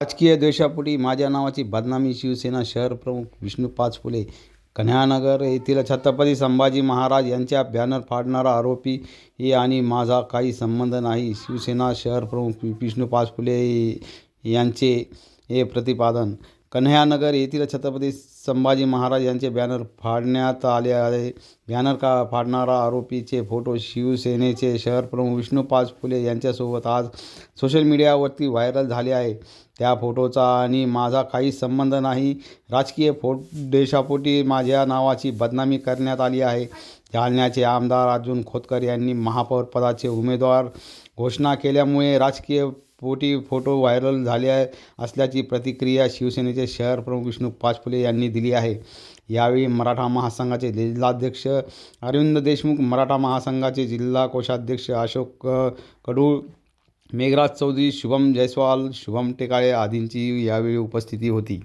राजकीय द्वेषापोटी माझ्या नावाची बदनामी शिवसेना शहर प्रमुख विष्णू पाचपुले कन्हानगर येथील छत्रपती संभाजी महाराज यांच्या बॅनर फाडणारा आरोपी हे आणि माझा काही संबंध नाही. शिवसेना शहर प्रमुख विष्णू पाचपुले यांचे हे प्रतिपादन कन्हैयानगर येथील छत्रपती संभाजी महाराज यांचे बॅनर फाडण्यात आले आहे. बॅनर का फाडणारा आरोपीचे फोटो शिवसेनेचे शहर प्रमुख विष्णू पाचफुले यांच्यासोबत आज सोशल मीडियावरती व्हायरल झाले आहे. त्या फोटोचा आणि माझा काही संबंध नाही. राजकीय फो देशापोटी माझ्या नावाची बदनामी करण्यात आली आहे. जालन्याचे आमदार अर्जुन खोतकर यांनी महापौरपदाचे उमेदवार घोषणा केल्यामुळे राजकीय स्फोटी फोटो व्हायरल झाले असल्याची प्रतिक्रिया शिवसेनेचे शहर प्रमुख विष्णू पाचपुले यांनी दिली आहे. यावेळी मराठा महासंघाचे जिल्हाध्यक्ष अरविंद देशमुख मराठा महासंघाचे जिल्हा कोषाध्यक्ष अशोक कडूळ मेघराज चौधरी शुभम जयस्वाल शुभम टेकाळे आदींची यावेळी उपस्थिती होती.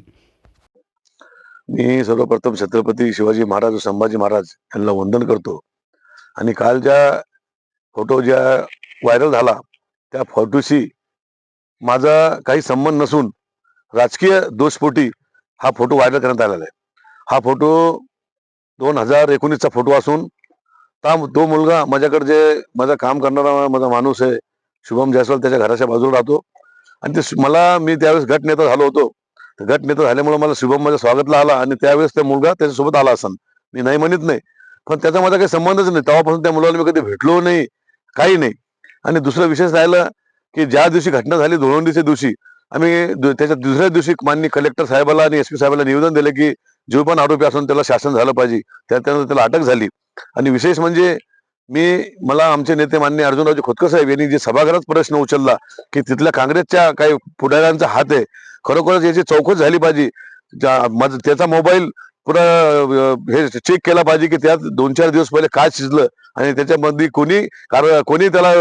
मी सर्वप्रथम छत्रपती शिवाजी महाराज व संभाजी महाराज यांना वंदन करतो. आणि काल ज्या फोटो ज्या व्हायरल झाला त्या फोटोशी माझा काही संबंध नसून राजकीय दोषपोटी हा फोटो व्हायरल करण्यात आलेला आहे. हा फोटो दोन हजार एकोणीसचा फोटो असून ता तो मुलगा माझ्याकडे जे माझं काम करणारा माझा माणूस आहे शुभम जयस्वाल त्याच्या घराच्या बाजूला राहतो. आणि ते मला मी त्यावेळेस गटनेता झालो होतो. गटनेता झाल्यामुळे मला शुभम माझ्या स्वागतला आला आणि त्यावेळेस त्या मुलगा त्याच्यासोबत आला असन. मी नाही म्हणत नाही. पण त्याचा माझा काही संबंधच नाही. तेव्हापासून त्या मुलाला मी कधी भेटलो नाही काही नाही. आणि दुसरं विशेष राहिलं की ज्या दिवशी घटना झाली धुळवंडीच्या दिवशी आम्ही त्याच्या दुसऱ्या दिवशी माननीय कलेक्टर साहेबाला आणि एस पी साहेबाला निवेदन दिले की जो पण आरोपी असून त्याला शासन झालं पाहिजे. त्या त्यानंतर त्याला अटक झाली. आणि विशेष म्हणजे मी मला आमचे नेते मान्य अर्जुनरावजी खोतकर साहेब यांनी जे सभागृहात प्रश्न उचलला की तिथल्या काँग्रेसच्या काही पुढाऱ्यांचा हात आहे खरोखरच याची चौकशी झाली पाहिजे. ज्या- त्याचा मोबाईल पुन्हा हे चेक केला पाहिजे की त्यात दोन चार दिवस पहिले काय शिजलं आणि त्याच्यामध्ये कोणी कार कोणी त्याला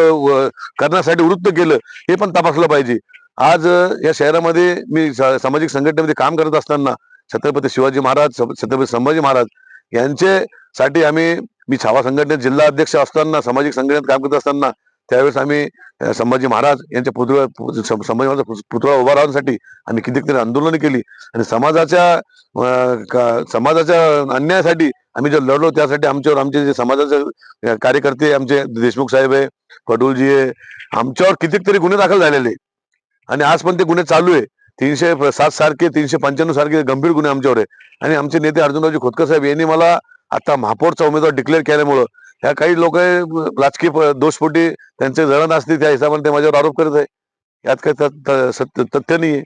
करण्यासाठी वृत्त केलं हे पण तपासलं पाहिजे. आज या शहरामध्ये मी स- सामाजिक संघटनेमध्ये काम करत असताना छत्रपती शिवाजी महाराज छत्रपती संभाजी महाराज यांचे साठी आम्ही मी छावा संघटनेत जिल्हा अध्यक्ष असताना सामाजिक संघटनेत काम करत असताना त्यावेळेस आम्ही संभाजी महाराज यांच्या पुतळ्या संभाजी महाराज पुतळा उभा राहण्यासाठी आम्ही कितीतरी आंदोलन केली आणि समाजाच्या समाजाच्या अन्यायासाठी आम्ही जे लढलो त्यासाठी आमच्यावर आमचे जे समाजाचे कार्यकर्ते आमचे देशमुख साहेब आहे पडुलजी आहे आमच्यावर कितीतरी गुन्हे दाखल झालेले आणि आज पण ते गुन्हे चालू आहे. तीनशे सात सारखे तीनशे पंच्याण्णव सारखे गंभीर गुन्हे आमच्यावर आहे आणि आमचे नेते अर्जुनरावजी खोतकर साहेब यांनी मला आता महापौरचा उमेदवार डिक्लेअर केल्यामुळं ह्या काही लोक राजकीय दोषपोटी त्यांचे जळण असते त्या हिशोबाने ते माझ्यावर आरोप करत आहे. यात काही तथ्य नाही आहे